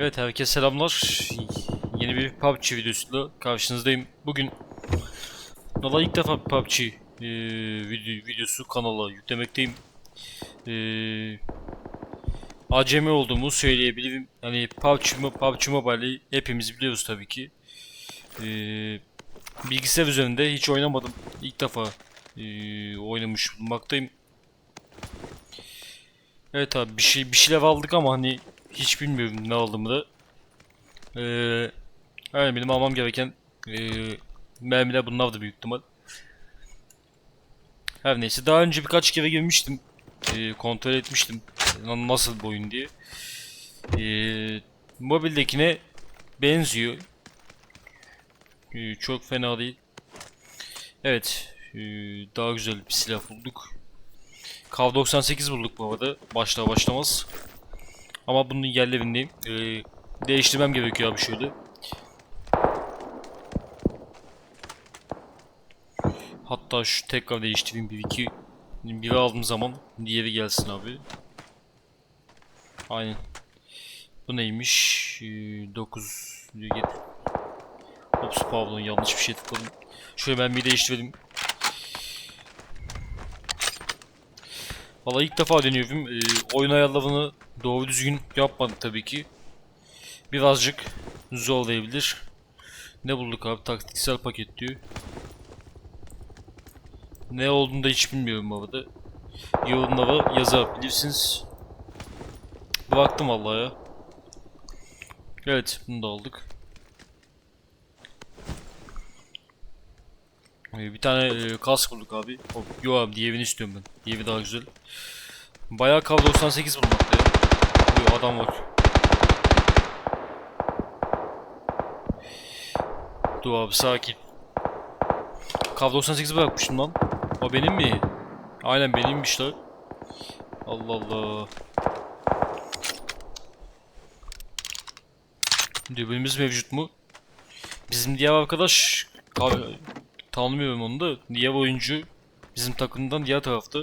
Evet herkese selamlar. Yeni bir PUBG videosuyla karşınızdayım. Bugün Valla ilk defa PUBG eee, video, videosu kanala yüklemekteyim. Eee acemi olduğumu söyleyebilirim. Hani PUBG, PUBG Mobile'i hepimiz biliyoruz tabii ki. Eee, bilgisayar üzerinde hiç oynamadım. İlk defa eee, oynamış bulunmaktayım. Evet abi bir şey bir şeyler aldık ama hani hiç bilmiyorum ne aldığımı da. Ee, yani benim almam gereken ee, mermiler bunlar da büyük ihtimal. Her neyse daha önce birkaç kere girmiştim. Ee, kontrol etmiştim. na- Nasıl bir oyun diye. Ee, mobildekine benziyor. Ee, çok fena değil. Evet. ee, daha güzel bir silah bulduk. Kav 98 bulduk bu arada. Başlar başlamaz. Ama bunun yerlerindeyim. Ee, değiştirmem gerekiyor abi şöyle. Hatta şu tekrar değiştireyim bir iki. Biri aldığım zaman diğeri gelsin abi. Aynen. Bu neymiş? Ee, 9 7 Ops pardon yanlış bir şey tıkladım. Şöyle ben bir değiştirelim. Valla ilk defa deniyorum. Ee, oyun ayarlarını doğru düzgün yapmadım tabii ki. Birazcık zorlayabilir. Ne bulduk abi? Taktiksel paket diyor. Ne olduğunu da hiç bilmiyorum bu arada. Yorumlara yazabilirsiniz. Baktım vallahi ya. Evet bunu da aldık. Bir tane e, kask bulduk abi. Yo abi diğerini istiyorum ben. Diğeri daha güzel. Bayağı Kav 98 bulmakta ya. Yo, adam var. Dur abi sakin. Kav 98 bırakmışım lan. O benim mi? Aynen benimmiş lan. Allah Allah. Dürbünümüz mevcut mu? Bizim diğer arkadaş tanımıyorum onu da diğer oyuncu bizim takımdan diğer tarafta.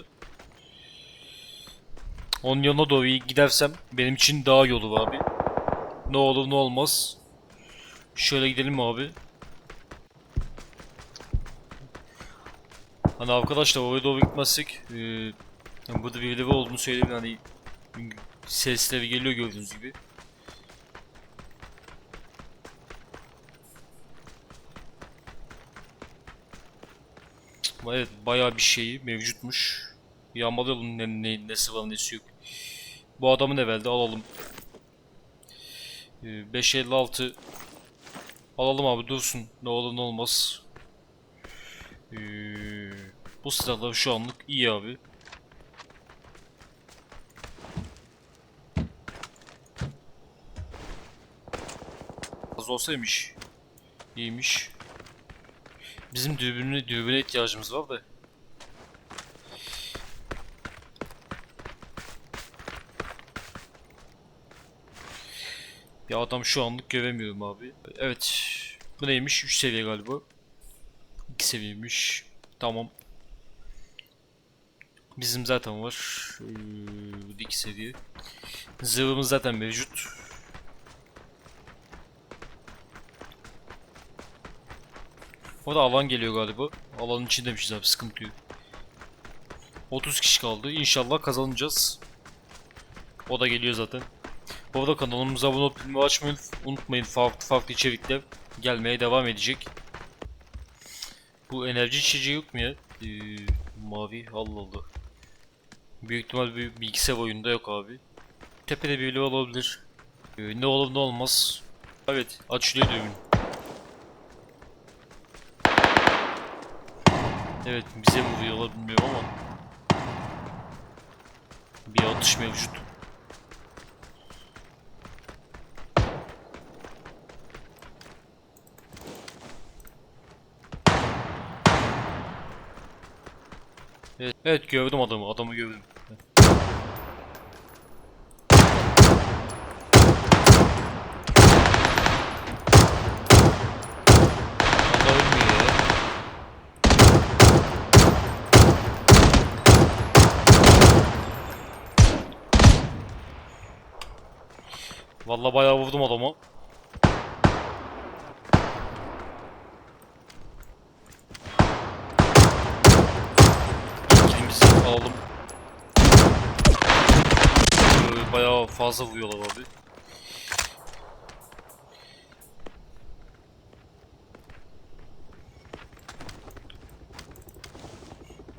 Onun yanına doğru gidersem benim için daha iyi olur abi. Ne olur ne olmaz. Şöyle gidelim abi. Hani arkadaşlar oraya doğru gitmezsek eee, yani burada birileri olduğunu söyleyeyim hani sesleri geliyor gördüğünüz gibi. Evet bayağı bir şeyi mevcutmuş. Yağmalayalım ne, ne, nesi var nesi yok. Bu adamın evvelde alalım. Ee, 556 alalım abi dursun. Ne olur ne olmaz. Ee, bu silahlar şu anlık iyi abi. Az olsaymış. İyiymiş. Bizim dürbününe, dürbüne ihtiyacımız var da. Ya adam şu anlık göremiyorum abi. Evet. Bu neymiş? 3 seviye galiba. 2 seviyeymiş. Tamam. Bizim zaten var. Ee, bu da 2 seviye. Zırhımız zaten mevcut. Orada alan geliyor galiba. Alanın içindeymişiz abi sıkıntı yok. 30 kişi kaldı. İnşallah kazanacağız. O da geliyor zaten. Bu arada kanalımıza abone olup bilmeyi açmayı unutmayın. Farklı farklı içerikler gelmeye devam edecek. Bu enerji içeceği yok mu ya? Ee, mavi Allah Allah. Büyük ihtimal bir bilgisayar oyunda yok abi. Tepede biri olabilir. Ee, ne olur ne olmaz. Evet açılıyor düğün. Evet bize vuruyorlar bilmiyorum ama bir atış mevcut. Evet, evet gördüm adamı, adamı gördüm. Adam ölmüyor ya. Vallahi bayağı vurdum adamı. Kilimizi alalım. Ee, bayağı fazla vuruyorlar abi.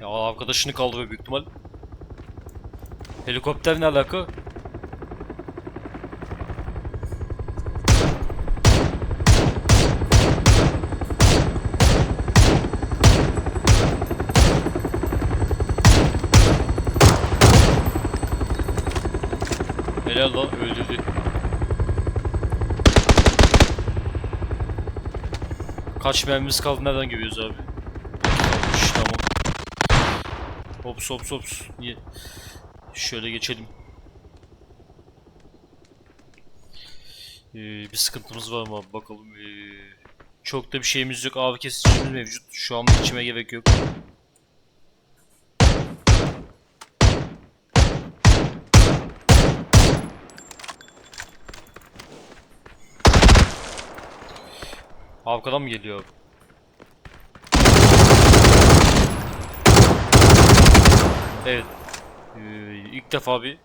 Ya arkadaşını kaldırıyor büyük ihtimal. Helikopter ne alaka? Helal lan öldürdü. Kaç mermimiz kaldı nereden görüyoruz abi? Kalmış, tamam. Hops hops hops. Ye- Şöyle geçelim. Ee, bir sıkıntımız var mı abi bakalım. Ee, çok da bir şeyimiz yok. Ağrı kesicimiz mevcut. Şu an içime gerek yok. Arkadan mı geliyor abi? Evet. Ee, ilk defa bir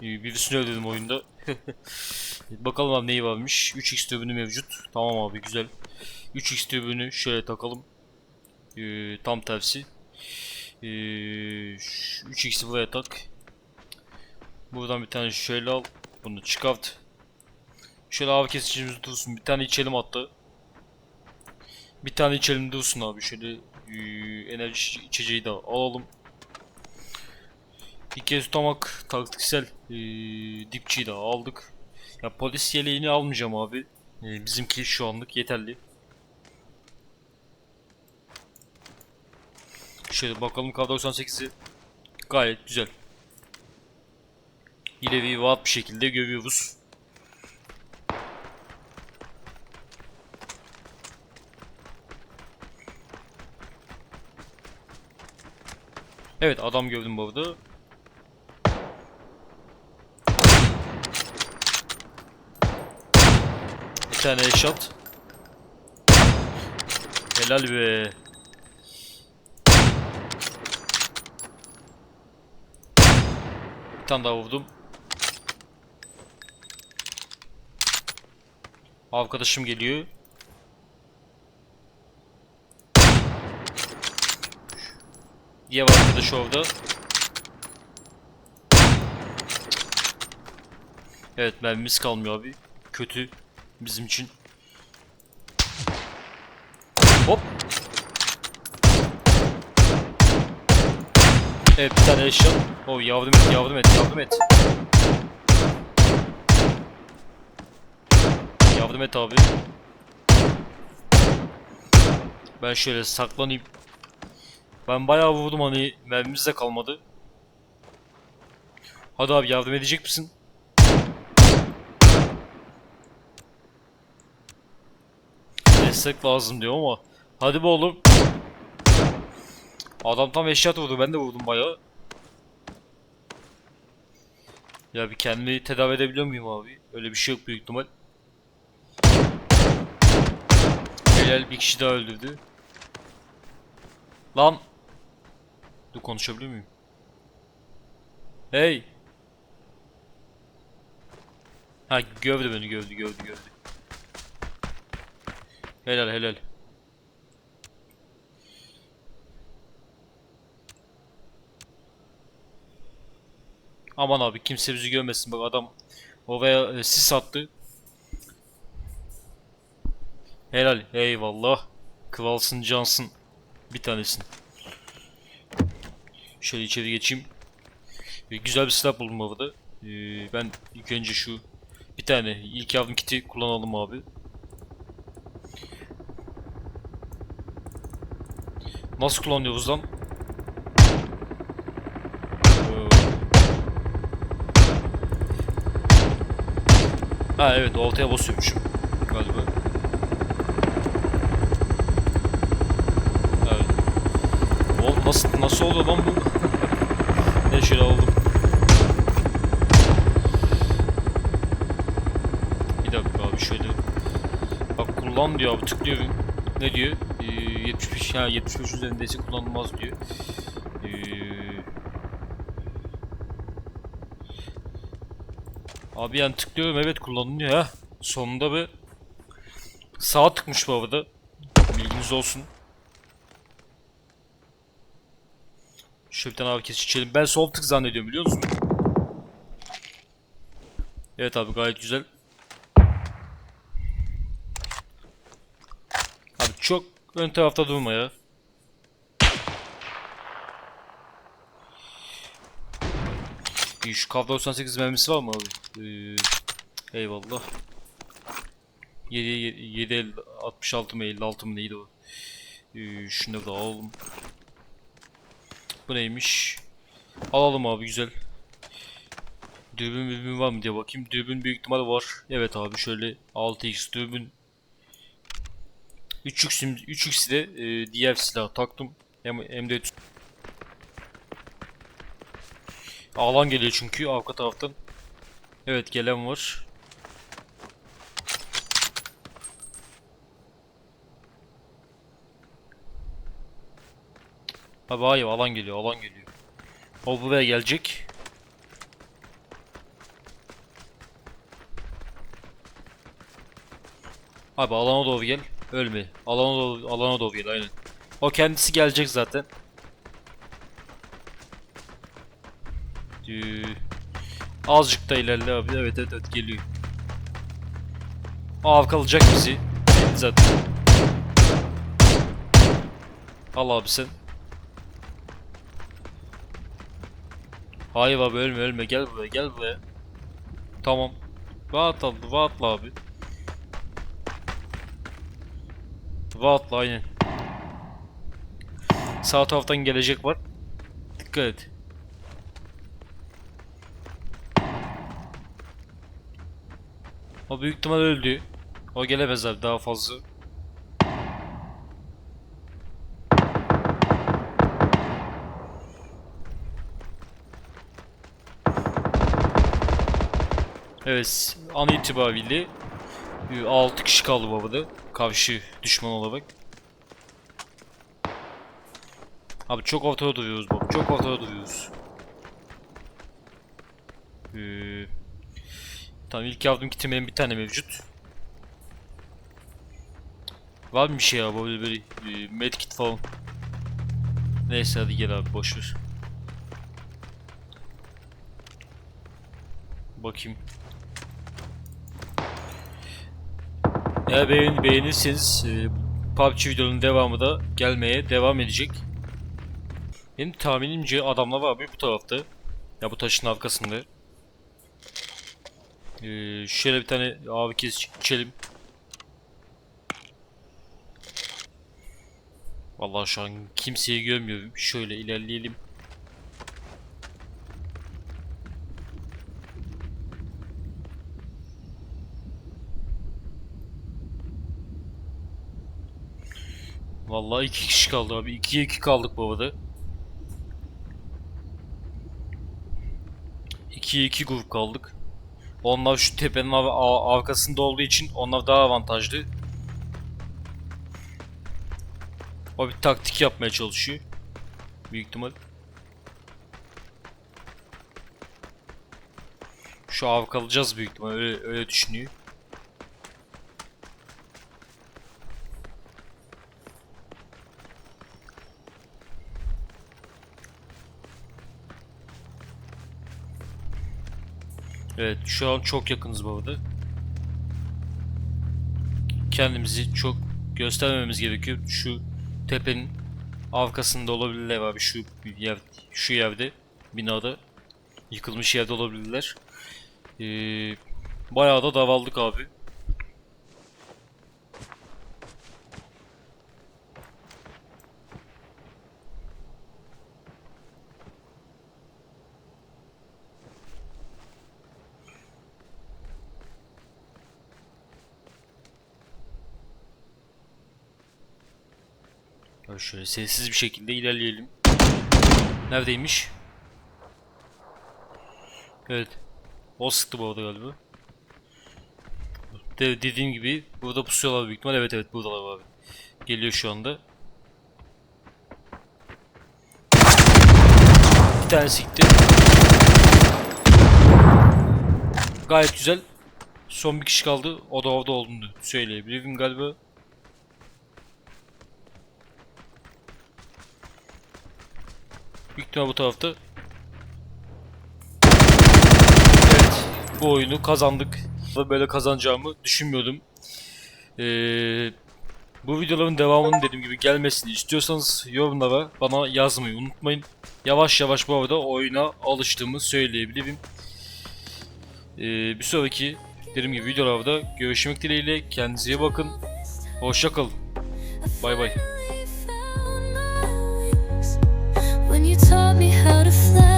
birisini öldürdüm oyunda. Bakalım abi neyi varmış. 3x dürbünü mevcut. Tamam abi güzel. 3x dürbünü şöyle takalım. Ee, tam tersi. Ee, şu 3x'i buraya tak. Buradan bir tane şöyle al. Bunu çıkart. Şöyle av kesicimiz dursun. Bir tane içelim hatta. Bir tane içelim dursun abi. Şöyle enerji içeceği de alalım. Bir kez tutamak taktiksel ee, dipçiyi de aldık. Ya polis yeleğini almayacağım abi. Ee, bizimki şu anlık yeterli. Şöyle bakalım K98'i gayet güzel. İlevi rahat bir şekilde görüyoruz. Evet adam gördüm bu arada. Bir tane headshot. Helal be. Bir tane daha vurdum. Arkadaşım geliyor. Diğer arkadaş orada. Evet mermimiz kalmıyor abi. Kötü bizim için. Hop. Evet bir tane eşya. Oh yardım et yardım et yardım et. Yardım et abi. Ben şöyle saklanayım. Ben bayağı vurdum hani mermimiz de kalmadı. Hadi abi yardım edecek misin? Destek lazım diyor ama. Hadi be oğlum. Adam tam eşyat vurdu ben de vurdum bayağı. Ya bir kendimi tedavi edebiliyor muyum abi? Öyle bir şey yok büyük ihtimal. Helal bir kişi daha öldürdü. Lan. Dur konuşabiliyor muyum? Hey. Ha gövdü beni gövdü gövdü gövdü. Helal helal. Aman abi kimse bizi görmesin bak adam oraya e, sis attı. Helal eyvallah. Kralsın cansın. Bir tanesin. Şöyle içeri geçeyim. Ee, güzel bir silah buldum bu arada. Ee, ben ilk önce şu bir tane ilk yardım kiti kullanalım abi. Nasıl kullanıyoruz lan? Ee, Ha evet ortaya basıyormuşum galiba. Evet. Oğlum nasıl nasıl oluyor lan bu? ne şöyle aldım. Bir dakika abi şöyle. Bak kullan diyor abi tıklıyorum. Ne diyor? Ee, 75 ha 75 üzerindeyse kullanılmaz diyor. Ee, Abi yani tıklıyorum evet kullanılıyor ha. Sonunda bir sağ tıkmış bu arada. Bilginiz olsun. Şöyle bir tane abi kes içelim. Ben sol tık zannediyorum biliyor musun? Evet abi gayet güzel. Abi çok ön tarafta durma ya. Şu Kav 98 mermisi var mı abi? Ee, eyvallah. 7 7 7 66 mı 56 mı neydi o? Ee, şunu da alalım. Bu neymiş? Alalım abi güzel. Dürbün dürbün var mı diye bakayım. Dürbün büyük ihtimal var. Evet abi şöyle 6x dürbün. 3x 3x de e, diğer silah taktım. M M4 Alan geliyor çünkü arka taraftan. Evet gelen var. Abi hayır alan geliyor alan geliyor. O buraya gelecek. Abi alana doğru gel. Ölme. Alana doğru, alana doğru gel aynen. O kendisi gelecek zaten. Ee, azıcık da ilerle abi. Evet evet evet geliyor. Av kalacak bizi. Zaten. Al abi sen. Hayır abi ölme ölme gel buraya gel buraya. Tamam. Rahat al rahatla abi. Rahatla aynen. Sağ taraftan gelecek var. Dikkat et. O büyük ihtimal öldü. O gelemez abi daha fazla. Evet, an itibariyle 6 kişi kaldı bu arada. Karşı düşman olarak. Abi çok ortada duruyoruz bak. Çok ortada duruyoruz. Ee, tamam ilk yardım kitim benim bir tane mevcut. Var mı bir şey abi böyle böyle e, medkit falan. Neyse hadi gel abi boşver. Bakayım. Eğer beğen beğenirseniz e, PUBG videonun devamı da gelmeye devam edecek. Benim tahminimce adamlar var bir bu tarafta. Ya bu taşın arkasında. Ee, şöyle bir tane abi kes içelim. Vallahi şu an kimseyi görmüyorum. Şöyle ilerleyelim. Vallahi iki kişi kaldı abi. 2'ye 2 kaldık bu arada. 2'ye 2 grup kaldık. Onlar şu tepenin ar- ar- arkasında olduğu için onlar daha avantajlı. O bir taktik yapmaya çalışıyor. Büyük ihtimal. Şu av kalacağız büyük ihtimal öyle, öyle düşünüyor. Evet şu an çok yakınız bu arada. Kendimizi çok göstermememiz gerekiyor. Şu tepenin arkasında olabilirler abi şu yer, şu yerde binada yıkılmış yerde olabilirler. Ee, bayağı da davaldık abi. Böyle şöyle sessiz bir şekilde ilerleyelim. Neredeymiş? Evet. O sıktı bu arada galiba. De, dediğim gibi burada pusuyorlar büyük ihtimal. Evet evet buradalar abi. Geliyor şu anda. Bir tanesi gitti. Gayet güzel. Son bir kişi kaldı. O da orada olduğunu söyleyebilirim galiba. İhtimal bu tarafta. Evet. Bu oyunu kazandık. Böyle kazanacağımı düşünmüyordum. Ee, bu videoların devamının dediğim gibi gelmesini istiyorsanız yorumlara bana yazmayı unutmayın. Yavaş yavaş bu arada oyuna alıştığımı söyleyebilirim. Ee, bir sonraki dediğim gibi videolarda görüşmek dileğiyle. Kendinize iyi bakın. Hoşça kalın. Bay bay. Taught me how to fly